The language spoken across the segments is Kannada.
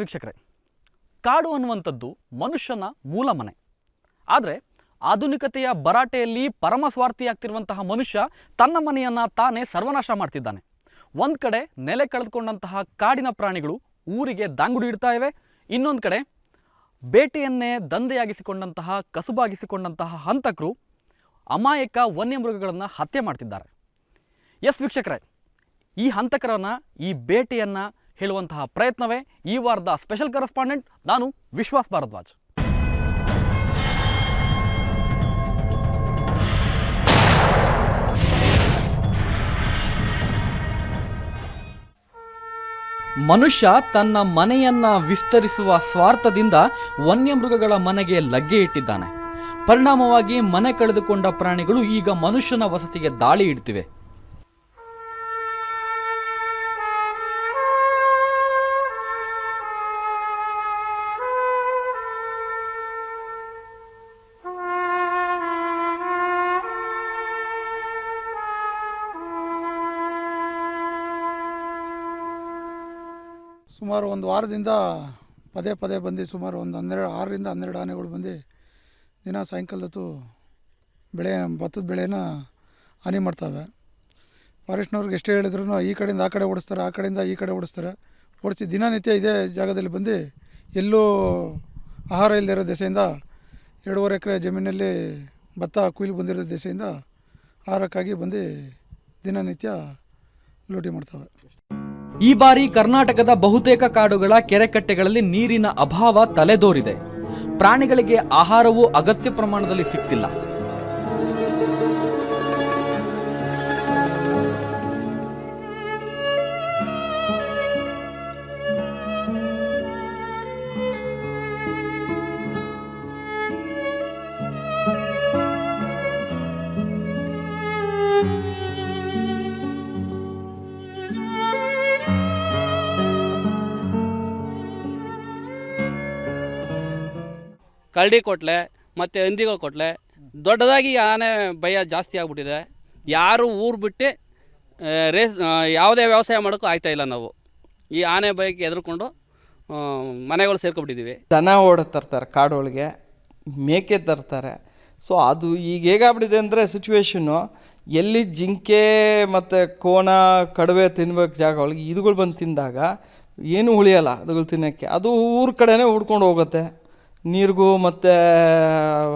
ವೀಕ್ಷಕರೇ, ಕಾಡು ಅನ್ನುವಂಥದ್ದು ಮನುಷ್ಯನ ಮೂಲ ಮನೆ ಆದರೆ ಆಧುನಿಕತೆಯ ಭರಾಟೆಯಲ್ಲಿ ಪರಮ ಸ್ವಾರ್ಥಿಯಾಗ್ತಿರುವಂತಹ ಮನುಷ್ಯ ತನ್ನ ಮನೆಯನ್ನು ತಾನೇ ಸರ್ವನಾಶ ಮಾಡ್ತಿದ್ದಾನೆ. ಒಂದು ಕಡೆ ನೆಲೆ ಕಳೆದುಕೊಂಡಂತಹ ಕಾಡಿನ ಪ್ರಾಣಿಗಳು ಊರಿಗೆ ದಾಂಗುಡಿ ಇಡ್ತಾ ಇವೆ, ಇನ್ನೊಂದು ಕಡೆ ಬೇಟೆಯನ್ನೇ ದಂಧೆಯಾಗಿಸಿಕೊಂಡಂತಹ, ಕಸುಬಾಗಿಸಿಕೊಂಡಂತಹ ಹಂತಕರು ಅಮಾಯಕ ವನ್ಯಮೃಗಗಳನ್ನು ಹತ್ಯೆ ಮಾಡ್ತಿದ್ದಾರೆ. ಎಸ್ ವೀಕ್ಷಕರೇ, ಈ ಹಂತಕರನ್ನ, ಈ ಬೇಟೆಯನ್ನು ಹೇಳುವಂತಹ ಪ್ರಯತ್ನವೇ ಈ ವಾರದ ಸ್ಪೆಷಲ್ ಕರೆಸ್ಪಾಂಡೆಂಟ್ ನಾನು ವಿಶ್ವಾಸ್ ಭಾರದ್ವಾಜ್. ಮನುಷ್ಯ ತನ್ನ ಮನೆಯನ್ನ ವಿಸ್ತರಿಸುವ ಸ್ವಾರ್ಥದಿಂದ ವನ್ಯಮೃಗಗಳ ಮನೆಗೆ ಲಗ್ಗೆ ಇಟ್ಟಿದ್ದಾನೆ. ಪರಿಣಾಮವಾಗಿ ಮನೆ ಕಳೆದುಕೊಂಡ ಪ್ರಾಣಿಗಳು ಈಗ ಮನುಷ್ಯನ ವಸತಿಗೆ ದಾಳಿ ಇಡ್ತಿವೆ. ಸುಮಾರು ಒಂದು ವಾರದಿಂದ ಪದೇ ಪದೇ ಬಂದು ಸುಮಾರು ಒಂದು ಹನ್ನೆರಡು, ಆರರಿಂದ ಹನ್ನೆರಡು ಆನೆಗಳು ಬಂದು ದಿನ ಸಾಯಂಕಾಲದತ್ತು ಬೆಳೆ, ಭತ್ತದ ಬೆಳೆನ ಹಾನಿ ಮಾಡ್ತವೆ. ಫಾರೆಸ್ಟ್ನವ್ರಿಗೆ ಎಷ್ಟೇ ಹೇಳಿದ್ರು ಈ ಕಡೆಯಿಂದ ಆ ಕಡೆ ಓಡಿಸ್ತಾರೆ, ಆ ಕಡೆಯಿಂದ ಈ ಕಡೆ ಓಡಿಸ್ತಾರೆ. ಓಡಿಸಿ ದಿನನಿತ್ಯ ಇದೇ ಜಾಗದಲ್ಲಿ ಬಂದು ಎಲ್ಲೂ ಆಹಾರ ಇಲ್ಲದೆ ಇರೋ ದೆಸೆಯಿಂದ ಎರಡೂವರೆ ಎಕರೆ ಜಮೀನಲ್ಲಿ ಭತ್ತ ಕುಯ್ಲು ಬಂದಿರೋ ದೆಸೆಯಿಂದ ಆಹಾರಕ್ಕಾಗಿ ಬಂದು ದಿನನಿತ್ಯ ಲೂಟಿ ಮಾಡ್ತವೆ. ಈ ಬಾರಿ ಕರ್ನಾಟಕದ ಬಹುತೇಕ ಕಾಡುಗಳ ಕೆರೆಕಟ್ಟೆಗಳಲ್ಲಿ ನೀರಿನ ಅಭಾವ ತಲೆದೋರಿದೆ. ಪ್ರಾಣಿಗಳಿಗೆ ಆಹಾರವೂ ಅಗತ್ಯ ಪ್ರಮಾಣದಲ್ಲಿ ಸಿಗ್ತಿಲ್ಲ. ಕರಡಿ ಕೊಟ್ಲೆ, ಮತ್ತು ಹಂದಿಗಳು ಕೊಟ್ಲೆ, ದೊಡ್ಡದಾಗಿ ಆನೆ ಭಯ ಜಾಸ್ತಿ ಆಗಿಬಿಟ್ಟಿದೆ. ಯಾರು ಊರು ಬಿಟ್ಟು ರೇಸ್ ಯಾವುದೇ ವ್ಯವಸಾಯ ಮಾಡೋಕ್ಕೂ ಆಗ್ತಾ ಇಲ್ಲ ನಾವು. ಈ ಆನೆ ಭಯಕ್ಕೆ ಎದುರುಕೊಂಡು ಮನೆಗಳು ಸೇರ್ಕೊಬಿಟ್ಟಿದ್ದೀವಿ ದನ ಓಡ ತರ್ತಾರೆ, ಕಾಡೊಳಗೆ, ಮೇಕೆ ತರ್ತಾರೆ. ಸೊ ಅದು ಈಗ ಹೇಗಾಗ್ಬಿಟ್ಟಿದೆ ಅಂದರೆ ಸಿಚುವೇಶನ್ನು ಎಲ್ಲಿ ಜಿಂಕೆ ಮತ್ತು ಕೋಣ ಕಡುವೆ ತಿನ್ಬೇಕು ಜಾಗ ಒಳಗೆ ಇದುಗಳು ಬಂದು ತಿಂದಾಗ ಏನೂ ಉಳಿಯಲ್ಲ ಅದುಗಳು ತಿನ್ನೋಕ್ಕೆ. ಅದು ಊರ ಕಡೆನೇ ಹುಡ್ಕೊಂಡು ಹೋಗುತ್ತೆ. ನೀರಿಗೂ ಮತ್ತು,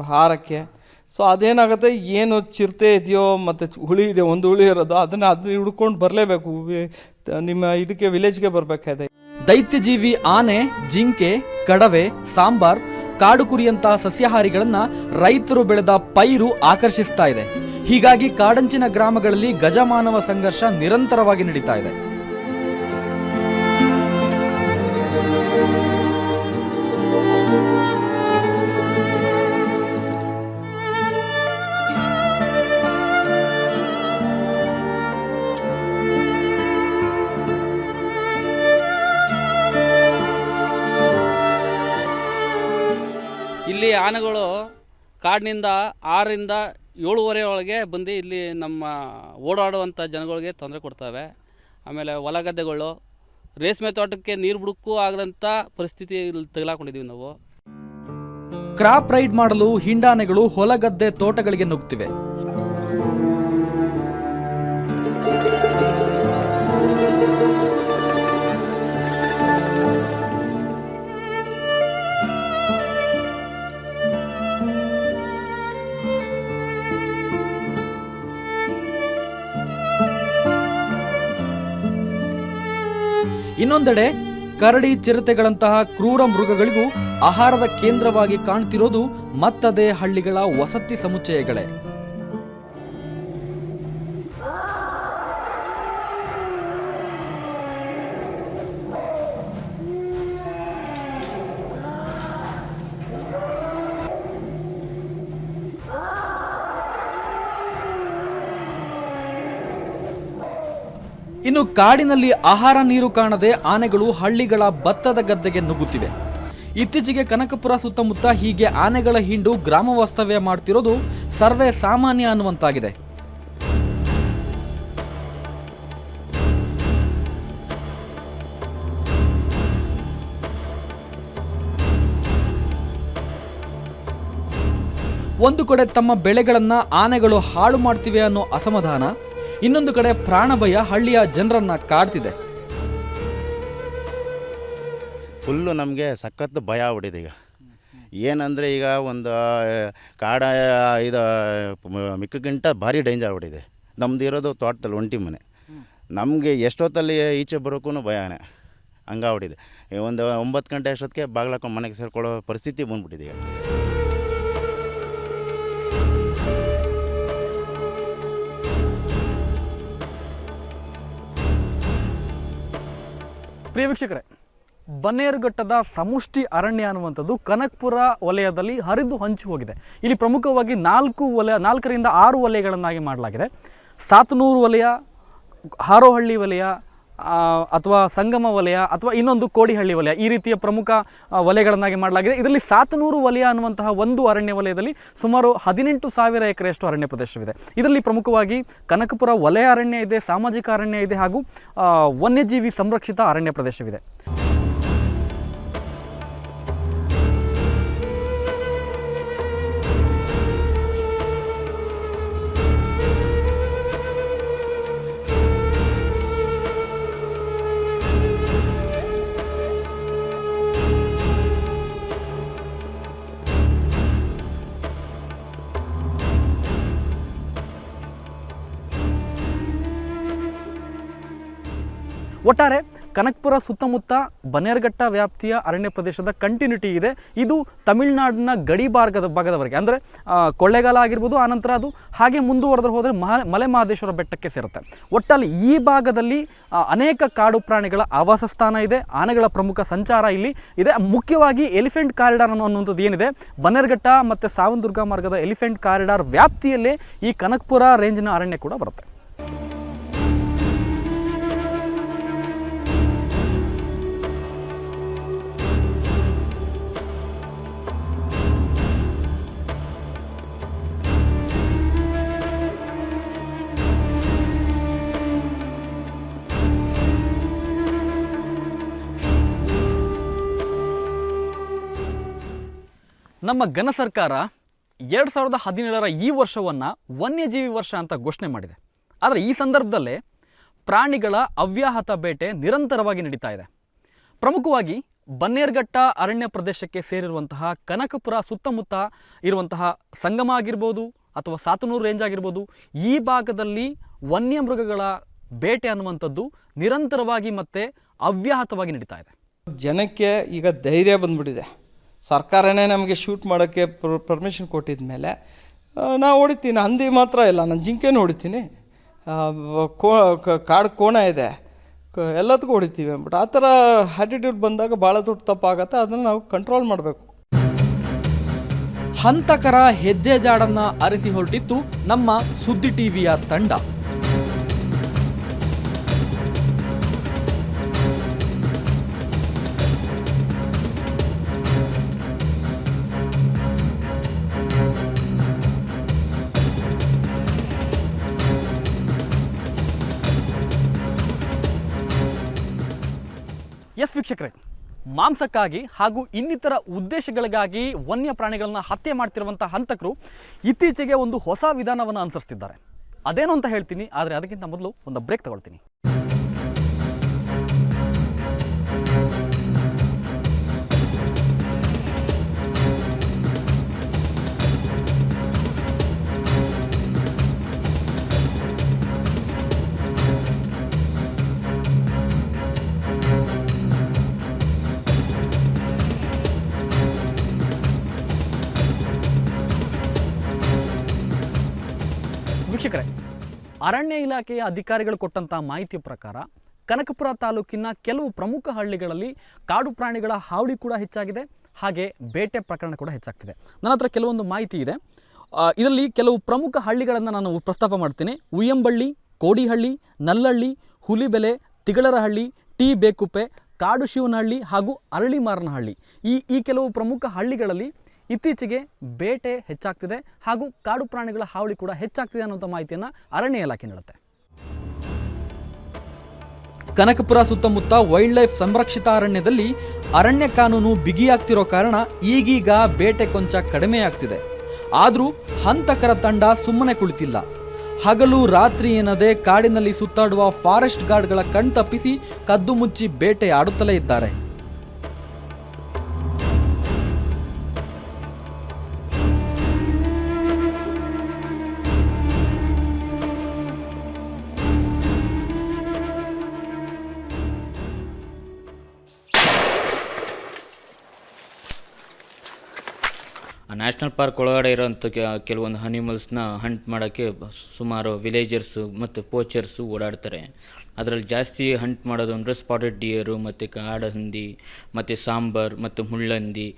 ಹಾರಕ್ಕೆ. ಸೊ ಅದೇನಾಗುತ್ತೆ? ಏನು ಚಿರತೆ ಇದೆಯೋ ಮತ್ತು ಹುಳಿ ಇದೆಯೋ ಒಂದು ಹುಳಿ ಇರೋದು, ಅದನ್ನು ಅದನ್ನ ಹುಡ್ಕೊಂಡು ಬರಲೇಬೇಕು. ನಿಮ್ಮ ಇದಕ್ಕೆ, ವಿಲೇಜ್ಗೆ ಬರಬೇಕಾದ್ರೆ ದೈತ್ಯಜೀವಿ ಆನೆ, ಜಿಂಕೆ, ಕಡವೆ, ಸಾಂಬಾರ್, ಕಾಡು ಕುರಿಯಂತಹ ಸಸ್ಯಾಹಾರಿಗಳನ್ನ ರೈತರು ಬೆಳೆದ ಪೈರು ಆಕರ್ಷಿಸ್ತಾ ಇದೆ. ಹೀಗಾಗಿ ಕಾಡಂಚಿನ ಗ್ರಾಮಗಳಲ್ಲಿ ಗಜಮಾನವ ಸಂಘರ್ಷ ನಿರಂತರವಾಗಿ ನಡೀತಾ ಇದೆ. ಆನೆಗಳು ಕಾಡಿನಿಂದ ಆರರಿಂದ ಏಳುವರೆ ಒಳಗೆ ಬಂದು ಇಲ್ಲಿ ನಮ್ಮ ಓಡಾಡುವಂಥ ಜನಗಳಿಗೆ ತೊಂದರೆ ಕೊಡ್ತವೆ. ಆಮೇಲೆ ಹೊಲ ಗದ್ದೆಗಳು, ರೇಷ್ಮೆ ತೋಟಕ್ಕೆ ನೀರು ಬಿಡಕ್ಕೂ ಆಗದಂಥ ಪರಿಸ್ಥಿತಿ ಇಲ್ಲಿ ತಗಲಾಕೊಂಡಿದ್ದೀವಿ ನಾವು. ಕ್ರಾಪ್ ರೈಡ್ ಮಾಡಲು ಹಿಂಡಾನೆಗಳು ಹೊಲಗದ್ದೆ ತೋಟಗಳಿಗೆ ನುಗ್ತಿವೆ. ಇನ್ನೊಂದೆಡೆ ಕರಡಿ ಚಿರತೆಗಳಂತಹ ಕ್ರೂರ ಮೃಗಗಳಿಗೂ ಆಹಾರದ ಕೇಂದ್ರವಾಗಿ ಕಾಣ್ತಿರೋದು ಮತ್ತದೇ ಹಳ್ಳಿಗಳ ವಸತಿ ಸಮುಚ್ಚಯಗಳೇ. ಇನ್ನು ಕಾಡಿನಲ್ಲಿ ಆಹಾರ ನೀರು ಕಾಣದೆ ಆನೆಗಳು ಹಳ್ಳಿಗಳ ಭತ್ತದ ಗದ್ದೆಗೆ ನುಗ್ಗುತ್ತಿವೆ. ಇತ್ತೀಚೆಗೆ ಕನಕಪುರ ಸುತ್ತಮುತ್ತ ಹೀಗೆ ಆನೆಗಳ ಹಿಂಡು ಗ್ರಾಮ ವಾಸ್ತವ್ಯ ಮಾಡ್ತಿರೋದು ಸರ್ವೇ ಸಾಮಾನ್ಯ ಅನ್ನುವಂತಾಗಿದೆ. ಒಂದು ಕಡೆ ತಮ್ಮ ಬೆಳೆಗಳನ್ನು ಆನೆಗಳು ಹಾಳು ಮಾಡ್ತಿವೆ ಅನ್ನೋ ಅಸಮಾಧಾನ ಇನ್ನೊಂದು ಕಡೆ ಪ್ರಾಣಭಯ ಹಳ್ಳಿಯ ಜನರನ್ನ ಕಾಡ್ತಿದೆ. ಫುಲ್ಲು ನಮಗೆ ಸಖತ್ತು ಭಯ ಆಗ್ಬಿಟ್ಟಿದೆ ಈಗ. ಏನಂದರೆ ಈಗ ಒಂದು ಕಾಡ, ಇದು, ಮಿಕ್ಕಕ್ಕಿಂತ ಭಾರಿ ಡೇಂಜರ್ ಆಗ್ಬಿಟ್ಟಿದೆ. ನಮ್ದು ಇರೋದು ತೋಟದಲ್ಲಿ ಒಂಟಿ ಮನೆ. ನಮಗೆ ಎಷ್ಟೊತ್ತಲ್ಲಿ ಈಚೆ ಬರೋಕ್ಕೂ ಭಯನೇ ಹಂಗಾಗ್ಬಿಟ್ಟಿದೆ. ಒಂದು ಒಂಬತ್ತು ಗಂಟೆ ಅಷ್ಟೊತ್ತಿಗೆ ಬಾಗ್ಲಾಕೊಂಡು ಮನೆಗೆ ಸೇರ್ಕೊಳ್ಳೋ ಪರಿಸ್ಥಿತಿ ಬಂದ್ಬಿಟ್ಟಿದೆ ಈಗ. ಪ್ರಿಯ ವೀಕ್ಷಕರೇ, ಬನ್ನೇರುಘಟ್ಟದ ಸಮುಷ್ಟಿ ಅರಣ್ಯ ಅನ್ನುವಂಥದ್ದು ಕನಕ್ಪುರ ವಲಯದಲ್ಲಿ ಹರಿದು ಹಂಚಿ ಹೋಗಿದೆ. ಇಲ್ಲಿ ಪ್ರಮುಖವಾಗಿ ನಾಲ್ಕು ವಲಯ, ನಾಲ್ಕರಿಂದ ಆರು ವಲಯಗಳನ್ನಾಗಿ ಮಾಡಲಾಗಿದೆ. ಸಾತನೂರು ವಲಯ, ಹಾರೋಹಳ್ಳಿ ವಲಯ ಅಥವಾ ಸಂಗಮ ವಲಯ ಅಥವಾ ಇನ್ನೊಂದು ಕೋಡಿಹಳ್ಳಿ ವಲಯ ಈ ರೀತಿಯ ಪ್ರಮುಖ ವಲಯಗಳನ್ನಾಗಿ ಮಾಡಲಾಗಿದೆ. ಇದರಲ್ಲಿ ಸಾತನೂರು ವಲಯ ಅನ್ನುವಂತಹ ಒಂದು ಅರಣ್ಯ ವಲಯದಲ್ಲಿ ಸುಮಾರು ಹದಿನೆಂಟು ಸಾವಿರ ಎಕರೆಯಷ್ಟು ಅರಣ್ಯ ಪ್ರದೇಶವಿದೆ. ಇದರಲ್ಲಿ ಪ್ರಮುಖವಾಗಿ ಕನಕಪುರ ವಲಯ ಅರಣ್ಯ ಇದೆ, ಸಾಮಾಜಿಕ ಅರಣ್ಯ ಇದೆ ಹಾಗೂ ವನ್ಯಜೀವಿ ಸಂರಕ್ಷಿತ ಅರಣ್ಯ ಪ್ರದೇಶವಿದೆ. ಒಟ್ಟಾರೆ ಕನಕಪುರ ಸುತ್ತಮುತ್ತ ಬನೇರ್ಘಟ್ಟ ವ್ಯಾಪ್ತಿಯ ಅರಣ್ಯ ಪ್ರದೇಶದ ಕಂಟಿನ್ಯೂಟಿ ಇದೆ. ಇದು ತಮಿಳುನಾಡಿನ ಗಡಿ ಭಾಗದ ಭಾಗದವರೆಗೆ. ಅಂದರೆ ಕೊಳ್ಳೇಗಾಲ ಆಗಿರ್ಬೋದು, ಆನಂತರ ಅದು ಹಾಗೆ ಮುಂದುವರೆದ್ರೆ ಹೋದರೆ ಮಹಾ ಮಲೆ ಮಹದೇಶ್ವರ ಬೆಟ್ಟಕ್ಕೆ ಸೇರುತ್ತೆ. ಒಟ್ಟಲ್ಲಿ ಈ ಭಾಗದಲ್ಲಿ ಅನೇಕ ಕಾಡು ಪ್ರಾಣಿಗಳ ಆವಾಸ ಸ್ಥಾನ ಇದೆ, ಆನೆಗಳ ಪ್ರಮುಖ ಸಂಚಾರ ಇಲ್ಲಿ ಇದೆ. ಮುಖ್ಯವಾಗಿ ಎಲಿಫೆಂಟ್ ಕಾರಿಡಾರ್ ಅನ್ನೋ ಅನ್ನುವಂಥದ್ದು ಏನಿದೆ, ಬನ್ನೇರ್ಘಟ್ಟ ಮತ್ತು ಸಾವನದುರ್ಗ ಮಾರ್ಗದ ಎಲಿಫೆಂಟ್ ಕಾರಿಡಾರ್ ವ್ಯಾಪ್ತಿಯಲ್ಲೇ ಈ ಕನಕಪುರ ರೇಂಜ್ನ ಅರಣ್ಯ ಕೂಡ ಬರುತ್ತೆ. ನಮ್ಮ ಘನ ಸರ್ಕಾರ ಎರಡು ಸಾವಿರದ ಹದಿನೇಳರ ಈ ವರ್ಷವನ್ನು ವನ್ಯಜೀವಿ ವರ್ಷ ಅಂತ ಘೋಷಣೆ ಮಾಡಿದೆ. ಆದರೆ ಈ ಸಂದರ್ಭದಲ್ಲೇ ಪ್ರಾಣಿಗಳ ಅವ್ಯಾಹತ ಬೇಟೆ ನಿರಂತರವಾಗಿ ನಡೀತಾ ಇದೆ. ಪ್ರಮುಖವಾಗಿ ಬನ್ನೇರ್ಘಟ್ಟ ಅರಣ್ಯ ಪ್ರದೇಶಕ್ಕೆ ಸೇರಿರುವಂತಹ ಕನಕಪುರ ಸುತ್ತಮುತ್ತ ಇರುವಂತಹ ಸಂಗಮ ಆಗಿರ್ಬೋದು ಅಥವಾ ಸಾತನೂರು ರೇಂಜ್ ಆಗಿರ್ಬೋದು, ಈ ಭಾಗದಲ್ಲಿ ವನ್ಯಮೃಗಗಳ ಬೇಟೆ ಅನ್ನುವಂಥದ್ದು ನಿರಂತರವಾಗಿ ಮತ್ತೆ ಅವ್ಯಾಹತವಾಗಿ ನಡೀತಾ ಇದೆ. ಜನಕ್ಕೆ ಈಗ ಧೈರ್ಯ ಬಂದ್ಬಿಟ್ಟಿದೆ. ಸರ್ಕಾರನೇ ನಮಗೆ ಶೂಟ್ ಮಾಡೋಕ್ಕೆ ಪರ್ಮಿಷನ್ ಕೊಟ್ಟಿದ ಮೇಲೆ ನಾನು ಹೊಡಿತೀನಿ, ಹಂದಿ ಮಾತ್ರ ಇಲ್ಲ, ನಾನು ಜಿಂಕೆನೂ ಹೊಡಿತೀನಿ. ಕೋ ಕಾಡು ಕೋಣ ಇದೆ ಎಲ್ಲದಕ್ಕೂ ಹೊಡಿತೀವಿ ಅಂದ್ಬಿಟ್ಟು. ಆ ಥರ ಆ್ಯಟಿಟ್ಯೂಡ್ ಬಂದಾಗ ಭಾಳ ದೊಡ್ಡ ತಪ್ಪಾಗತ್ತೆ, ಅದನ್ನು ನಾವು ಕಂಟ್ರೋಲ್ ಮಾಡಬೇಕು. ಹಂತಕರ ಹೆಜ್ಜೆ ಜಾಡನ್ನು ಅರಿಸಿ ಹೊರಟಿತ್ತು ನಮ್ಮ ಸುದ್ದಿ ಟಿವಿಯ ತಂಡ. ವೀಕ್ಷಕರೇ, ಮಾಂಸಕ್ಕಾಗಿ ಹಾಗೂ ಇನ್ನಿತರ ಉದ್ದೇಶಗಳಿಗಾಗಿ ವನ್ಯ ಪ್ರಾಣಿಗಳನ್ನು ಹತ್ಯೆ ಮಾಡ್ತಿರುವಂಥ ಹಂತಕರು ಇತ್ತೀಚೆಗೆ ಒಂದು ಹೊಸ ವಿಧಾನವನ್ನು ಅನುಸರಿಸ್ತಿದ್ದಾರೆ. ಅದೇನು ಅಂತ ಹೇಳ್ತೀನಿ, ಆದರೆ ಅದಕ್ಕಿಂತ ಮೊದಲು ಒಂದು ಬ್ರೇಕ್ ತಗೊಳ್ತೀನಿ. ಅರಣ್ಯ ಇಲಾಖೆಯ ಅಧಿಕಾರಿಗಳು ಕೊಟ್ಟಂತಹ ಮಾಹಿತಿಯ ಪ್ರಕಾರ ಕನಕಪುರ ತಾಲೂಕಿನ ಕೆಲವು ಪ್ರಮುಖ ಹಳ್ಳಿಗಳಲ್ಲಿ ಕಾಡು ಪ್ರಾಣಿಗಳ ಹಾವಳಿ ಕೂಡ ಹೆಚ್ಚಾಗಿದೆ. ಹಾಗೆ ಬೇಟೆ ಪ್ರಕರಣ ಕೂಡ ಹೆಚ್ಚಾಗ್ತಿದೆ. ನನ್ನ ಹತ್ರ ಕೆಲವೊಂದು ಮಾಹಿತಿ ಇದೆ. ಇದರಲ್ಲಿ ಕೆಲವು ಪ್ರಮುಖ ಹಳ್ಳಿಗಳನ್ನು ನಾನು ಪ್ರಸ್ತಾಪ ಮಾಡ್ತೀನಿ. ಉಯ್ಯಂಬಳ್ಳಿ, ಕೋಡಿಹಳ್ಳಿ ನಲ್ಲಹಳ್ಳಿ ಹುಲಿಬೆಲೆ, ತಿಗಳರಹಳ್ಳಿ, ಟಿ ಬೇಕುಪ್ಪೆ ಕಾಡು ಶಿವನಹಳ್ಳಿ ಹಾಗೂ ಅರಳಿಮಾರನಹಳ್ಳಿ. ಈ ಈ ಕೆಲವು ಪ್ರಮುಖ ಹಳ್ಳಿಗಳಲ್ಲಿ ಇತ್ತೀಚೆಗೆ ಬೇಟೆ ಹೆಚ್ಚಾಗ್ತಿದೆ ಹಾಗೂ ಕಾಡು ಪ್ರಾಣಿಗಳ ಹಾವಳಿ ಕೂಡ ಹೆಚ್ಚಾಗ್ತಿದೆ ಅನ್ನುವಂಥ ಮಾಹಿತಿಯನ್ನು ಅರಣ್ಯ ಇಲಾಖೆ ನೀಡುತ್ತೆ. ಕನಕಪುರ ಸುತ್ತಮುತ್ತ ವೈಲ್ಡ್ ಲೈಫ್ ಸಂರಕ್ಷಿತ ಅರಣ್ಯದಲ್ಲಿ ಅರಣ್ಯ ಕಾನೂನು ಬಿಗಿಯಾಗ್ತಿರೋ ಕಾರಣ ಈಗೀಗ ಬೇಟೆ ಕೊಂಚ ಕಡಿಮೆ ಆಗ್ತಿದೆ ಆದರೂ ಹಂತಕರ ತಂಡ ಸುಮ್ಮನೆ ಕುಳಿತಿಲ್ಲ. ಹಗಲು ರಾತ್ರಿ ಎನ್ನದೆ ಕಾಡಿನಲ್ಲಿ ಸುತ್ತಾಡುವ ಫಾರೆಸ್ಟ್ ಗಾರ್ಡ್ಗಳ ಕಣ್ತಪ್ಪಿಸಿ ಕದ್ದು ಮುಚ್ಚಿ ಬೇಟೆ ಆಡುತ್ತಲೇ ಇದ್ದಾರೆ. ನ್ಯಾಷನಲ್ ಪಾರ್ಕ್ ಒಳಗಡೆ ಇರೋಂಥ ಕೆಲವೊಂದು ಅನಿಮಲ್ಸ್ನ ಹಂಟ್ ಮಾಡೋಕ್ಕೆ ಸುಮಾರು ವಿಲೇಜರ್ಸು ಮತ್ತು ಪೋಚರ್ಸು ಓಡಾಡ್ತಾರೆ. ಅದರಲ್ಲಿ ಜಾಸ್ತಿ ಹಂಟ್ ಮಾಡೋದು ಅಂದರೆ ಸ್ಪಾಟೆಡ್ ಡಿಯರು ಮತ್ತು ಕಾಡಹಂದಿ, ಮತ್ತು ಸಾಂಬಾರ್, ಮತ್ತು ಮುಳ್ಳಂದಿ,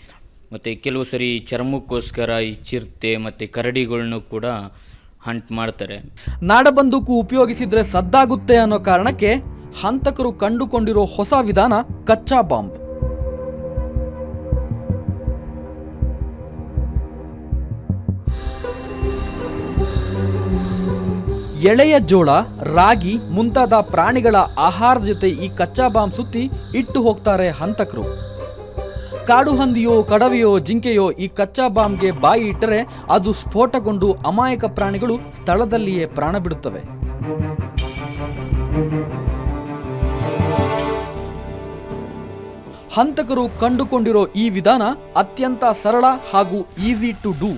ಮತ್ತು ಕೆಲವು ಸರಿ ಚರ್ಮಕ್ಕೋಸ್ಕರ ಈ ಚಿರತೆ ಮತ್ತು ಕರಡಿಗಳನ್ನು ಕೂಡ ಹಂಟ್ ಮಾಡ್ತಾರೆ. ನಾಡಬಂದೂಕು ಉಪಯೋಗಿಸಿದ್ರೆ ಸದ್ದಾಗುತ್ತೆ ಅನ್ನೋ ಕಾರಣಕ್ಕೆ ಹಂತಕರು ಕಂಡುಕೊಂಡಿರೋ ಹೊಸ ವಿಧಾನ ಕಚ್ಚಾ ಬಾಂಬ್. ಎಳೆಯ ಜೋಳ, ರಾಗಿ ಮುಂತಾದ ಪ್ರಾಣಿಗಳ ಆಹಾರದ ಜೊತೆ ಈ ಕಚ್ಚಾ ಬಾಂಬ್ ಸುತ್ತಿ ಇಟ್ಟು ಹೋಗ್ತಾರೆ ಹಂತಕರು. ಕಾಡು ಹಂದಿಯೋ, ಕಡವೆಯೋ, ಜಿಂಕೆಯೋ ಈ ಕಚ್ಚಾ ಬಾಂಬ್ಗೆ ಬಾಯಿ ಇಟ್ಟರೆ ಅದು ಸ್ಫೋಟಗೊಂಡು ಅಮಾಯಕ ಪ್ರಾಣಿಗಳು ಸ್ಥಳದಲ್ಲಿಯೇ ಪ್ರಾಣ ಬಿಡುತ್ತವೆ. ಹಂತಕರು ಕಂಡುಕೊಂಡಿರೋ ಈ ವಿಧಾನ ಅತ್ಯಂತ ಸರಳ ಹಾಗೂ ಈಸಿ ಟು ಡೂ.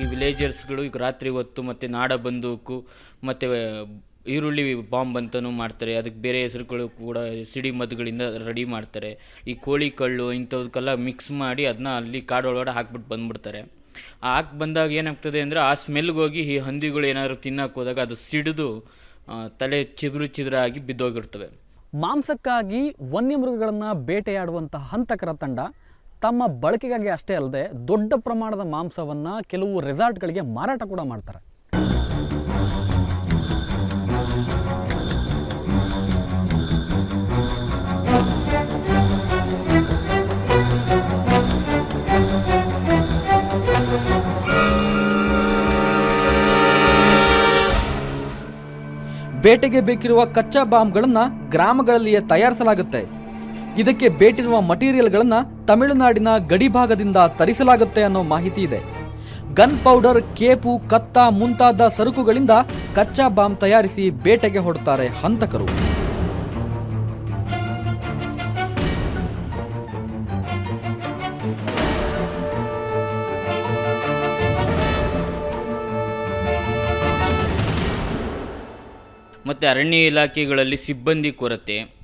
ಈ ವಿಲೇಜರ್ಸ್ಗಳು ಈಗ ರಾತ್ರಿ ಹೊತ್ತು ಮತ್ತು ನಾಡ ಬಂದೂಕು, ಮತ್ತು ಈರುಳ್ಳಿ ಬಾಂಬ್ ಅಂತಲೂ ಮಾಡ್ತಾರೆ. ಅದಕ್ಕೆ ಬೇರೆ ಹೆಸರುಗಳು ಕೂಡ ಸಿಡಿ ಮದ್ದುಗಳಿಂದ ರೆಡಿ ಮಾಡ್ತಾರೆ. ಈ ಕೋಳಿ ಕಳ್ಳು ಇಂಥದಕ್ಕೆಲ್ಲ ಮಿಕ್ಸ್ ಮಾಡಿ ಅದನ್ನ ಅಲ್ಲಿ ಕಾಡೊಳಗಡೆ ಹಾಕ್ಬಿಟ್ಟು ಬಂದ್ಬಿಡ್ತಾರೆ. ಹಾಕಿ ಬಂದಾಗ ಏನಾಗ್ತದೆ ಅಂದರೆ ಆ ಸ್ಮೆಲ್ಗೆ ಹೋಗಿ ಈ ಹಂದಿಗಳು ಏನಾದರೂ ತಿನ್ನಕ್ಕೆ ಹೋದಾಗ ಅದು ಸಿಡಿದು ತಲೆ ಚಿದ್ರು ಚಿದ್ರಾಗಿ ಬಿದ್ದೋಗಿರ್ತವೆ. ಮಾಂಸಕ್ಕಾಗಿ ವನ್ಯಮೃಗಗಳನ್ನು ಬೇಟೆಯಾಡುವಂಥ ಹಂತಕರ ತಂಡ ತಮ್ಮ ಬಳಕೆಗಾಗಿ ಅಷ್ಟೇ ಅಲ್ಲದೆ ದೊಡ್ಡ ಪ್ರಮಾಣದ ಮಾಂಸವನ್ನು ಕೆಲವು ರೆಸಾರ್ಟ್ಗಳಿಗೆ ಮಾರಾಟ ಕೂಡ ಮಾಡ್ತಾರೆ. ಬೇಟೆಗೆ ಬೇಕಿರುವ ಕಚ್ಚಾ ಬಾಂಬ್ಗಳನ್ನು ಗ್ರಾಮಗಳಲ್ಲಿಯೇ ತಯಾರಿಸಲಾಗುತ್ತೆ. ಇದಕ್ಕೆ ಬೇಟಿರುವ ಮಟೀರಿಯಲ್ಗಳನ್ನು ತಮಿಳುನಾಡಿನ ಗಡಿಭಾಗದಿಂದ ತರಿಸಲಾಗುತ್ತೆ ಅನ್ನೋ ಮಾಹಿತಿ ಇದೆ. ಗನ್ ಪೌಡರ್, ಕೇಪು, ಕತ್ತ ಮುಂತಾದ ಸರಕುಗಳಿಂದ ಕಚ್ಚಾ ಬಾಂಬ್ ತಯಾರಿಸಿ ಬೇಟೆಗೆ ಹೊಡ್ತಾರೆ ಹಂತಕರು. ಮತ್ತು ಅರಣ್ಯ ಇಲಾಖೆಗಳಲ್ಲಿ ಸಿಬ್ಬಂದಿ ಕೊರತೆ.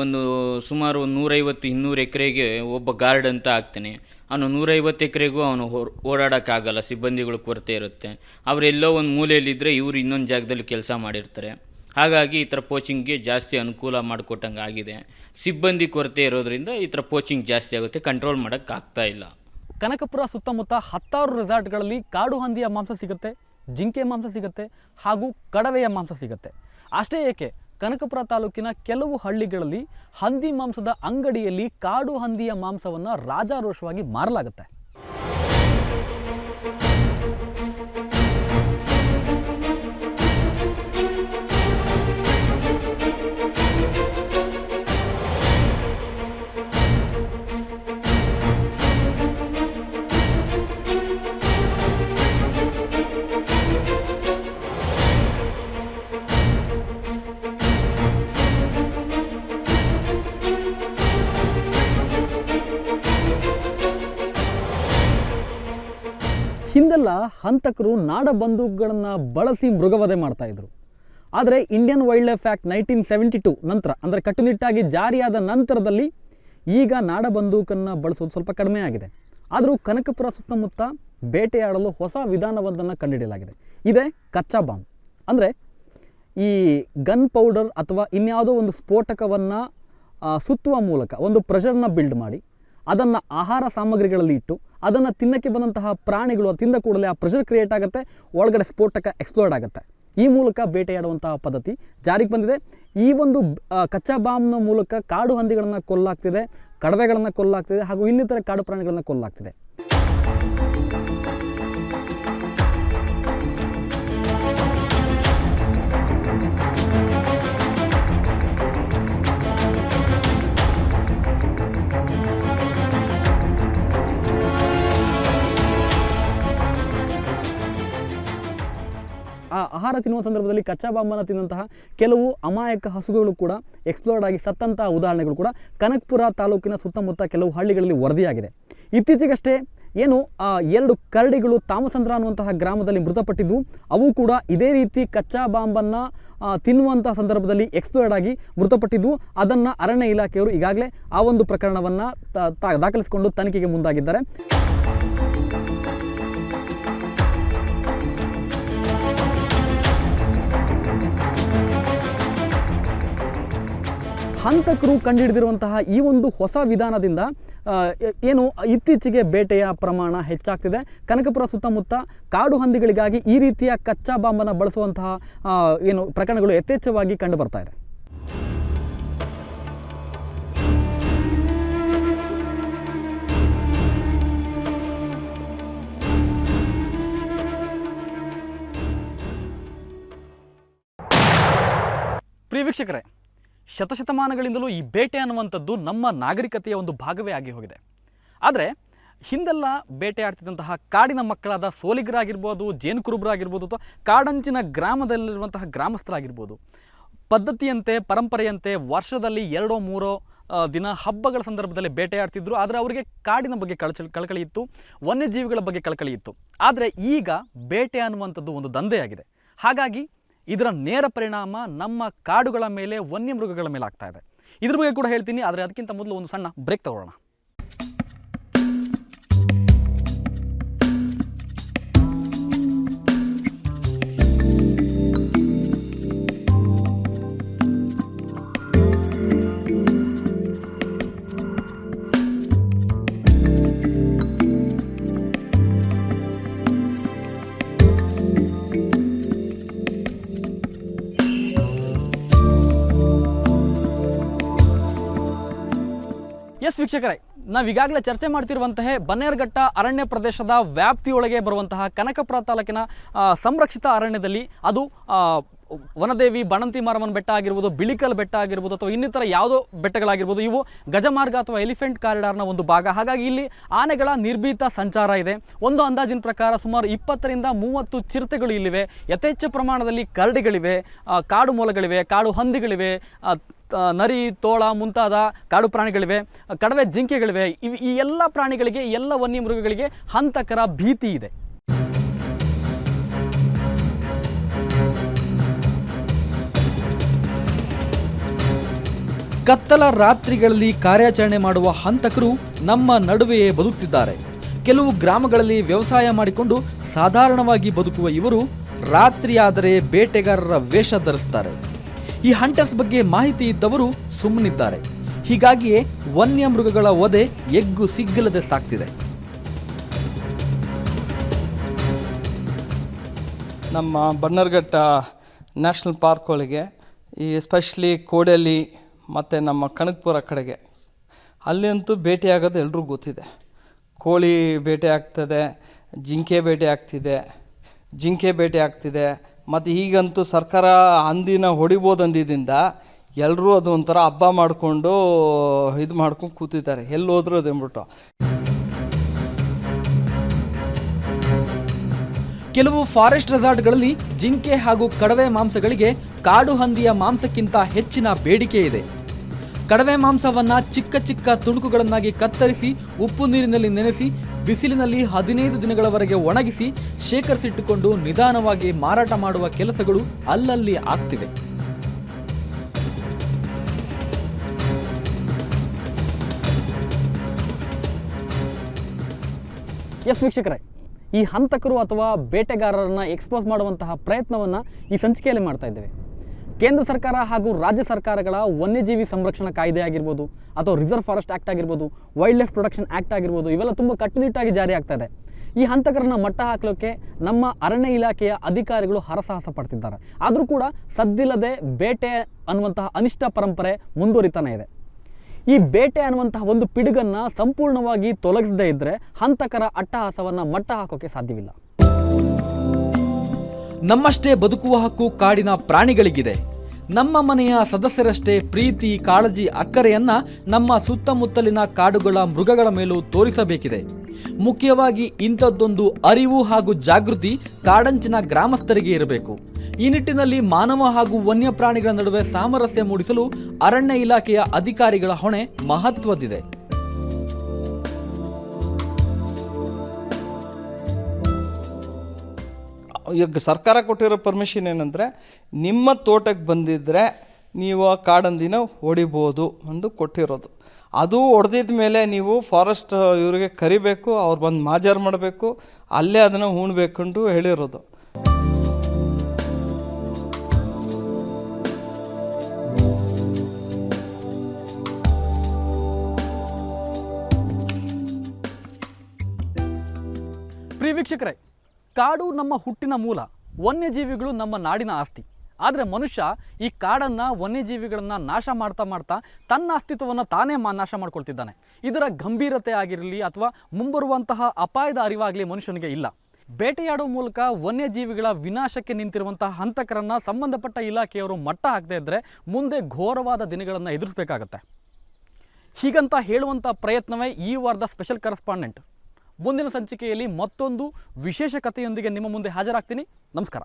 ಒಂದು ಸುಮಾರು ಒಂದು ನೂರೈವತ್ತು ಇನ್ನೂರು ಎಕರೆಗೆ ಒಬ್ಬ ಗಾರ್ಡ್ ಅಂತ ಹಾಕ್ತಾನೆ ಅವನು ನೂರೈವತ್ತು ಎಕರೆಗೂ ಅವನು ಓಡಾಡೋಕ್ಕಾಗಲ್ಲ, ಸಿಬ್ಬಂದಿಗಳು ಕೊರತೆ ಇರುತ್ತೆ. ಅವರೆಲ್ಲೋ ಒಂದು ಮೂಲೆಯಲ್ಲಿದ್ದರೆ ಇವರು ಇನ್ನೊಂದು ಜಾಗದಲ್ಲಿ ಕೆಲಸ ಮಾಡಿರ್ತಾರೆ. ಹಾಗಾಗಿ ಈ ಥರ ಪೋಚಿಂಗ್ಗೆ ಜಾಸ್ತಿ ಅನುಕೂಲ ಮಾಡಿಕೊಟ್ಟಂಗೆ ಆಗಿದೆ. ಸಿಬ್ಬಂದಿ ಕೊರತೆ ಇರೋದ್ರಿಂದ ಈ ಥರ ಪೋಚಿಂಗ್ ಜಾಸ್ತಿ ಆಗುತ್ತೆ, ಕಂಟ್ರೋಲ್ ಮಾಡೋಕ್ಕಾಗ್ತಾ ಇಲ್ಲ. ಕನಕಪುರ ಸುತ್ತಮುತ್ತ ಹತ್ತಾರು ರೆಸಾರ್ಟ್ಗಳಲ್ಲಿ ಕಾಡು ಹಂದಿಯ ಮಾಂಸ ಸಿಗುತ್ತೆ ಜಿಂಕೆ ಮಾಂಸ ಸಿಗುತ್ತೆ ಹಾಗೂ ಕಡವೆಯ ಮಾಂಸ ಸಿಗುತ್ತೆ. ಅಷ್ಟೇ ಏಕೆ ಕನಕಪುರ ತಾಲೂಕಿನ ಕೆಲವು ಹಳ್ಳಿಗಳಲ್ಲಿ ಹಂದಿ ಮಾಂಸದ ಅಂಗಡಿಯಲ್ಲಿ ಕಾಡು ಹಂದಿಯ ಮಾಂಸವನ್ನು ರಾಜಾರೋಷವಾಗಿ ಮಾರಲಾಗುತ್ತೆ. ಹಂತಕರು ನಾಡ ಬಂದೂಕುಗಳನ್ನು ಬಳಸಿ ಮೃಗವಧೆ ಮಾಡ್ತಾ ಇದ್ರು. ಆದರೆ Indian wild life act nineteen seventy two ನಂತರ, ಅಂದರೆ ಕಟ್ಟುನಿಟ್ಟಾಗಿ ಜಾರಿಯಾದ ನಂತರದಲ್ಲಿ ಈಗ ನಾಡ ಬಂದೂಕನ್ನು ಬಳಸೋದು ಸ್ವಲ್ಪ ಕಡಿಮೆ ಆಗಿದೆ. ಆದರೂ ಕನಕಪುರ ಸುತ್ತಮುತ್ತ ಬೇಟೆಯಾಡಲು ಹೊಸ ವಿಧಾನವೊಂದನ್ನು ಕಂಡುಹಿಡಿಯಲಾಗಿದೆ. ಇದೇ ಕಚ್ಚಾ ಬಾಂಬ್. ಅಂದರೆ ಈ ಗನ್ ಪೌಡರ್ ಅಥವಾ ಇನ್ಯಾವುದೋ ಒಂದು ಸ್ಫೋಟಕವನ್ನು ಸುತ್ತುವ ಮೂಲಕ, ಒಂದು ಪ್ರೆಷರ್ನ ಬಿಲ್ಡ್ ಮಾಡಿ ಅದನ್ನು ಆಹಾರ ಸಾಮಗ್ರಿಗಳಲ್ಲಿ ಇಟ್ಟು ಅದನ್ನು ತಿನ್ನಕ್ಕೆ ಬಂದಂತಹ ಪ್ರಾಣಿಗಳು ತಿಂದ ಕೂಡಲೇ ಆ ಪ್ರೆಷರ್ ಕ್ರಿಯೇಟ್ ಆಗುತ್ತೆ, ಒಳಗಡೆ ಸ್ಫೋಟಕ ಎಕ್ಸ್ಪ್ಲೋರ್ಡ್ ಆಗುತ್ತೆ. ಈ ಮೂಲಕ ಬೇಟೆಯಾಡುವಂತಹ ಪದ್ಧತಿ ಜಾರಿಗೆ ಬಂದಿದೆ. ಈ ಒಂದು ಕಚ್ಚಾ ಬಾಂಬ್ನ ಮೂಲಕ ಕಾಡು ಹಂದಿಗಳನ್ನು ಕೊಲ್ಲಾಗ್ತಿದೆ, ಕಡವೆಗಳನ್ನು ಕೊಲ್ಲಾಗ್ತಿದೆ ಹಾಗೂ ಇನ್ನಿತರ ಕಾಡು ಪ್ರಾಣಿಗಳನ್ನು ಕೊಲ್ಲಾಗ್ತಿದೆ. ಆಹಾರ ತಿನ್ನುವ ಸಂದರ್ಭದಲ್ಲಿ ಕಚ್ಚಾ ಬಾಂಬನ್ನು ತಿಂದಂತಹ ಕೆಲವು ಅಮಾಯಕ ಹಸುಗಳು ಕೂಡ ಎಕ್ಸ್ಪ್ಲೋರ್ಡ್ ಆಗಿ ಸತ್ತಂತಹ ಉದಾಹರಣೆಗಳು ಕೂಡ ಕನಕಪುರ ತಾಲೂಕಿನ ಸುತ್ತಮುತ್ತ ಕೆಲವು ಹಳ್ಳಿಗಳಲ್ಲಿ ವರದಿಯಾಗಿದೆ. ಇತ್ತೀಚೆಗಷ್ಟೇ ಏನು ಆ, ಎರಡು ಕರಡಿಗಳು ತಾಮಸಂದ್ರ ಅನ್ನುವಂತಹ ಗ್ರಾಮದಲ್ಲಿ ಮೃತಪಟ್ಟಿದ್ದು ಅವು ಕೂಡ ಇದೇ ರೀತಿ ಕಚ್ಚಾ ಬಾಂಬನ್ನು ತಿನ್ನುವಂತಹ ಸಂದರ್ಭದಲ್ಲಿ ಎಕ್ಸ್ಪ್ಲೋರ್ಡ್ ಆಗಿ ಮೃತಪಟ್ಟಿದ್ದು ಅದನ್ನು ಅರಣ್ಯ ಇಲಾಖೆಯವರು ಈಗಾಗಲೇ ಆ ಒಂದು ಪ್ರಕರಣವನ್ನು ದಾಖಲಿಸಿಕೊಂಡು ತನಿಖೆಗೆ ಮುಂದಾಗಿದ್ದಾರೆ. ಹಂತಕರು ಕಂಡುಹಿಡಿದಿರುವಂತಹ ಈ ಒಂದು ಹೊಸ ವಿಧಾನದಿಂದ ಏನು ಇತ್ತೀಚೆಗೆ ಬೇಟೆಯ ಪ್ರಮಾಣ ಹೆಚ್ಚಾಗ್ತಿದೆ. ಕನಕಪುರ ಸುತ್ತಮುತ್ತ ಕಾಡು ಹಂದಿಗಳಿಗಾಗಿ ಈ ರೀತಿಯ ಕಚ್ಚಾ ಬಾಂಬನ್ನು ಬಳಸುವಂತಹ ಏನು ಪ್ರಕರಣಗಳು ಯಥೇಚ್ಛವಾಗಿ ಕಂಡುಬರ್ತಾ ಇದೆ. ಪ್ರಿಯ ವೀಕ್ಷಕರೇ ಶತಶತಮಾನಗಳಿಂದಲೂ ಈ ಬೇಟೆ ಅನ್ನುವಂಥದ್ದು ನಮ್ಮ ನಾಗರಿಕತೆಯ ಒಂದು ಭಾಗವೇ ಆಗಿ ಹೋಗಿದೆ. ಆದರೆ, ಹಿಂದೆಲ್ಲ ಬೇಟೆ ಆಡ್ತಿದ್ದಂತಹ ಕಾಡಿನ ಮಕ್ಕಳಾದ ಸೋಲಿಗರಾಗಿರ್ಬೋದು, ಜೇನುಕುರುಬರಾಗಿರ್ಬೋದು ಅಥವಾ ಕಾಡಂಚಿನ ಗ್ರಾಮದಲ್ಲಿರುವಂತಹ ಗ್ರಾಮಸ್ಥರಾಗಿರ್ಬೋದು, ಪದ್ಧತಿಯಂತೆ, ಪರಂಪರೆಯಂತೆ ವರ್ಷದಲ್ಲಿ ಎರಡೋ ಮೂರೋ ದಿನ ಹಬ್ಬಗಳ ಸಂದರ್ಭದಲ್ಲಿ ಬೇಟೆ ಆಡ್ತಿದ್ರು. ಆದರೆ ಅವರಿಗೆ ಕಾಡಿನ ಬಗ್ಗೆ ಕಳಚಲ್ ಕಳಕಳಿ ಇತ್ತು, ವನ್ಯಜೀವಿಗಳ ಬಗ್ಗೆ ಕಳಕಳಿ ಇತ್ತು. ಆದರೆ ಈಗ ಬೇಟೆ ಅನ್ನುವಂಥದ್ದು ಒಂದು ದಂಧೆಯಾಗಿದೆ. ಹಾಗಾಗಿ ಇದರ ನೇರ ಪರಿಣಾಮ ನಮ್ಮ ಕಾಡುಗಳ ಮೇಲೆ ವನ್ಯಮೃಗಗಳ ಮೇಲೆ ಆಗ್ತಾ ಇದೆ. ಇದ್ರ ಬಗ್ಗೆ ಕೂಡ ಹೇಳ್ತೀನಿ, ಆದರೆ ಅದಕ್ಕಿಂತ ಮೊದಲು ಒಂದು ಸಣ್ಣ ಬ್ರೇಕ್ ತಗೊಳ್ಳೋಣ. ಎಸ್ ವೀಕ್ಷಕರೇ ನಾವು ಈಗಾಗಲೇ ಚರ್ಚೆ ಮಾಡ್ತಿರುವಂತಹ ಬನ್ನೇರ್ಘಟ್ಟ ಅರಣ್ಯ ಪ್ರದೇಶದ ವ್ಯಾಪ್ತಿಯೊಳಗೆ ಬರುವಂತಹ ಕನಕಪುರ ತಾಲೂಕಿನ ಸಂರಕ್ಷಿತ ಅರಣ್ಯದಲ್ಲಿ ಅದು ವನದೇವಿ ಬಣಂತಿ ಮಾರಮ್ಮನ ಬೆಟ್ಟ ಆಗಿರ್ಬೋದು, ಬಿಳಿಕಲ್ ಬೆಟ್ಟ ಆಗಿರ್ಬೋದು ಅಥವಾ ಇನ್ನಿತರ ಯಾವುದೋ ಬೆಟ್ಟಗಳಾಗಿರ್ಬೋದು, ಇವು ಗಜಮಾರ್ಗ ಅಥವಾ ಎಲಿಫೆಂಟ್ ಕಾರಿಡಾರ್ನ ಒಂದು ಭಾಗ. ಹಾಗಾಗಿ ಇಲ್ಲಿ ಆನೆಗಳ ನಿರ್ಭೀತ ಸಂಚಾರ ಇದೆ. ಒಂದು ಅಂದಾಜಿನ ಪ್ರಕಾರ ಸುಮಾರು ಇಪ್ಪತ್ತರಿಂದ ಮೂವತ್ತು ಚಿರತೆಗಳು ಇಲ್ಲಿವೆ. ಯಥೇಚ್ಛ ಪ್ರಮಾಣದಲ್ಲಿ ಕರಡಿಗಳಿವೆ ಕಾಡು ಮೂಲಗಳಿವೆ, ಕಾಡು ಹಂದಿಗಳಿವೆ ನರಿ, ತೋಳ ಮುಂತಾದ ಕಾಡು ಪ್ರಾಣಿಗಳಿವೆ, ಕಡವೆ ಜಿಂಕೆಗಳಿವೆ ಈ ಎಲ್ಲ ಪ್ರಾಣಿಗಳಿಗೆ ಎಲ್ಲ ವನ್ಯಮೃಗಗಳಿಗೆ ಹಂತಕರ ಭೀತಿ ಇದೆ. ಕತ್ತಲ ರಾತ್ರಿಗಳಲ್ಲಿ ಕಾರ್ಯಾಚರಣೆ ಮಾಡುವ ಹಂತಕರು ನಮ್ಮ ನಡುವೆಯೇ ಬದುಕುತ್ತಿದ್ದಾರೆ ಕೆಲವು ಗ್ರಾಮಗಳಲ್ಲಿ ವ್ಯವಸಾಯ ಮಾಡಿಕೊಂಡು ಸಾಧಾರಣವಾಗಿ ಬದುಕುವ ಇವರು ರಾತ್ರಿಯಾದರೆ ಬೇಟೆಗಾರರ ವೇಷ ಧರಿಸ್ತಾರೆ ಈ ಹಂಟರ್ಸ್ ಬಗ್ಗೆ ಮಾಹಿತಿ ಇದ್ದವರು ಸುಮ್ಮನಿದ್ದಾರೆ. ಹೀಗಾಗಿಯೇ ವನ್ಯಮೃಗಗಳ ಒದೆ ಎಗ್ಗು ಸಿಗ್ಗಲದೆ ಸಾಕ್ತಿದೆ. ನಮ್ಮ ಬನ್ನರ್ಘಟ್ಟ ನ್ಯಾಷನಲ್ ಪಾರ್ಕ್ಗಳಿಗೆ, ಈ ಎಸ್ಪೆಷಲಿ ಕೋಡಲಿ ಮತ್ತು ನಮ್ಮ ಕನಕಪುರ ಕಡೆಗೆ ಅಲ್ಲಿ ಅಂತೂ ಭೇಟಿಯಾಗೋದು ಎಲ್ಲರೂ ಗೊತ್ತಿದೆ. ಕೋಳಿ ಬೇಟೆ ಆಗ್ತದೆ, ಜಿಂಕೆ ಬೇಟೆ ಆಗ್ತಿದೆ, ಜಿಂಕೆ ಬೇಟೆ ಆಗ್ತಿದೆ ಮತ್ತು ಈಗಂತೂ ಸರ್ಕಾರ ಅಂದಿನ ಹೊಡಿಬೋದು ಅಂದಿದ್ದಿಂದ ಎಲ್ಲರೂ ಅದು ಒಂಥರ ಹಬ್ಬ ಮಾಡಿಕೊಂಡು ಇದು ಮಾಡ್ಕೊಂಡು ಕೂತಿದ್ದಾರೆ. ಎಲ್ಲಿ ಹೋದ್ರು ಅದು ಅಂದ್ಬಿಟ್ಟು. ಕೆಲವು ಫಾರೆಸ್ಟ್ ರೆಸಾರ್ಟ್ಗಳಲ್ಲಿ ಜಿಂಕೆ ಹಾಗೂ ಕಡವೆ ಮಾಂಸಗಳಿಗೆ ಕಾಡು ಹಂದಿಯ ಮಾಂಸಕ್ಕಿಂತ ಹೆಚ್ಚಿನ ಬೇಡಿಕೆ ಇದೆ. ಕಡವೆ ಮಾಂಸವನ್ನು ಚಿಕ್ಕ ಚಿಕ್ಕ ತುಣುಕುಗಳನ್ನಾಗಿ ಕತ್ತರಿಸಿ ಉಪ್ಪು ನೀರಿನಲ್ಲಿ ನೆನೆಸಿ ಬಿಸಿಲಿನಲ್ಲಿ ಹದಿನೈದು ದಿನಗಳವರೆಗೆ ಒಣಗಿಸಿ ಶೇಖರಿಸಿಟ್ಟುಕೊಂಡು ನಿಧಾನವಾಗಿ ಮಾರಾಟ ಮಾಡುವ ಕೆಲಸಗಳು ಅಲ್ಲಲ್ಲಿ ಆಗ್ತಿವೆ. ಎಸ್ ವೀಕ್ಷಕರೇ, ಈ ಹಂತಕರು ಅಥವಾ ಬೇಟೆಗಾರರನ್ನ ಎಕ್ಸ್ಪೋಸ್ ಮಾಡುವಂತಹ ಪ್ರಯತ್ನವನ್ನು ಈ ಸಂಚಿಕೆಯಲ್ಲಿ ಮಾಡ್ತಾ ಇದ್ದೇವೆ. ಕೇಂದ್ರ ಸರ್ಕಾರ ಹಾಗೂ ರಾಜ್ಯ ಸರ್ಕಾರಗಳ ವನ್ಯಜೀವಿ ಸಂರಕ್ಷಣಾ ಕಾಯ್ದೆ ಆಗಿರ್ಬೋದು ಅಥವಾ ರಿಸರ್ವ್ ಫಾರೆಸ್ಟ್ ಆ್ಯಕ್ಟ್ ಆಗಿರ್ಬೋದು ವೈಲ್ಡ್ ಲೈಫ್ ಪ್ರೊಟೆಕ್ಷನ್ ಆ್ಯಕ್ಟ್ ಆಗಿರ್ಬೋದು, ಇವೆಲ್ಲ ತುಂಬ ಕಟ್ಟುನಿಟ್ಟಾಗಿ ಜಾರಿ ಆಗ್ತಾ ಇದೆ. ಈ ಹಂತಕರನ್ನ ಮಟ್ಟ ಹಾಕಲಿಕ್ಕೆ ನಮ್ಮ ಅರಣ್ಯ ಇಲಾಖೆಯ ಅಧಿಕಾರಿಗಳು ಹರಸಾಹಸ ಪಡ್ತಿದ್ದಾರೆ. ಆದರೂ ಕೂಡ ಸದ್ದಿಲ್ಲದೆ ಬೇಟೆ ಅನ್ನುವಂತಹ ಅನಿಷ್ಟ ಪರಂಪರೆ ಮುಂದುವರಿತಾನೆ ಇದೆ. ಈ ಬೇಟೆ ಅನ್ನುವಂತಹ ಒಂದು ಪಿಡುಗನ್ನ ಸಂಪೂರ್ಣವಾಗಿ ತೊಲಗಿಸದೇ ಇದ್ದರೆ ಹಂತಕರ ಅಟ್ಟಹಾಸವನ್ನು ಮಟ್ಟ ಹಾಕೋಕೆ ಸಾಧ್ಯವಿಲ್ಲ. ನಮ್ಮಷ್ಟೇ ಬದುಕುವ ಹಕ್ಕು ಕಾಡಿನ ಪ್ರಾಣಿಗಳಿಗಿದೆ. ನಮ್ಮ ಮನೆಯ ಸದಸ್ಯರಷ್ಟೇ ಪ್ರೀತಿ, ಕಾಳಜಿ, ಅಕ್ಕರೆಯನ್ನ ನಮ್ಮ ಸುತ್ತಮುತ್ತಲಿನ ಕಾಡುಗಳ ಮೃಗಗಳ ಮೇಲೂ ತೋರಿಸಬೇಕಿದೆ. ಮುಖ್ಯವಾಗಿ ಇಂಥದ್ದೊಂದು ಅರಿವು ಹಾಗೂ ಜಾಗೃತಿ ಕಾಡಂಚಿನ ಗ್ರಾಮಸ್ಥರಿಗೆ ಇರಬೇಕು. ಈ ನಿಟ್ಟಿನಲ್ಲಿ ಮಾನವ ಹಾಗೂ ವನ್ಯಪ್ರಾಣಿಗಳ ನಡುವೆ ಸಾಮರಸ್ಯ ಮೂಡಿಸಲು ಅರಣ್ಯ ಇಲಾಖೆಯ ಅಧಿಕಾರಿಗಳ ಹೊಣೆ ಮಹತ್ವದಿದೆ ಈಗ ಸರ್ಕಾರ ಕೊಟ್ಟಿರೋ ಪರ್ಮಿಷನ್ ಏನಂದರೆ, ನಿಮ್ಮ ತೋಟಕ್ಕೆ ಬಂದಿದ್ದರೆ ನೀವು ಆ ಕಾಡಂದಿನ ಹೊಡಿಬೋದು ಎಂದು ಕೊಟ್ಟಿರೋದು. ಅದು ಹೊಡೆದಿದ ಮೇಲೆ ನೀವು ಫಾರೆಸ್ಟ್ ಇವರಿಗೆ ಕರಿಬೇಕು, ಅವ್ರು ಬಂದು ಮಾಜಾರು ಮಾಡಬೇಕು, ಅಲ್ಲೇ ಅದನ್ನು ಉಣ್ಬೇಕಂಡು ಹೇಳಿರೋದು. ಪ್ರಿಯ ವೀಕ್ಷಕರೇ ಕಾಡು ನಮ್ಮ ಹುಟ್ಟಿನ ಮೂಲ, ವನ್ಯಜೀವಿಗಳು ನಮ್ಮ ನಾಡಿನ ಆಸ್ತಿ. ಆದರೆ ಮನುಷ್ಯ ಈ ಕಾಡನ್ನು, ವನ್ಯಜೀವಿಗಳನ್ನು ನಾಶ ಮಾಡ್ತಾ ಮಾಡ್ತಾ ತನ್ನ ಅಸ್ತಿತ್ವವನ್ನು ತಾನೇ ಮಾ, ನಾಶ ಮಾಡ್ಕೊಳ್ತಿದ್ದಾನೆ. ಇದರ ಗಂಭೀರತೆ ಆಗಿರಲಿ ಅಥವಾ ಮುಂಬರುವಂತಹ ಅಪಾಯದ ಅರಿವಾಗಲಿ ಮನುಷ್ಯನಿಗೆ ಇಲ್ಲ. ಬೇಟೆಯಾಡೋ ಮೂಲಕ ವನ್ಯಜೀವಿಗಳ ವಿನಾಶಕ್ಕೆ ನಿಂತಿರುವಂತಹ ಹಂತಕರನ್ನು ಸಂಬಂಧಪಟ್ಟ ಇಲಾಖೆಯವರು ಮಟ್ಟ ಹಾಕದೇ ಇದ್ದರೆ ಮುಂದೆ ಘೋರವಾದ ದಿನಗಳನ್ನು ಎದುರಿಸಬೇಕಾಗತ್ತೆ. ಹೀಗಂತ ಹೇಳುವಂಥ ಪ್ರಯತ್ನವೇ ಈ ವಾರದ ಸ್ಪೆಷಲ್ ಕರೆಸ್ಪಾಂಡೆಂಟ್. ಮುಂದಿನ ಸಂಚಿಕೆಯಲ್ಲಿ ಮತ್ತೊಂದು ವಿಶೇಷ ಕಥೆಯೊಂದಿಗೆ ನಿಮ್ಮ ಮುಂದೆ ಹಾಜರಾಗ್ತೀನಿ. ನಮಸ್ಕಾರ.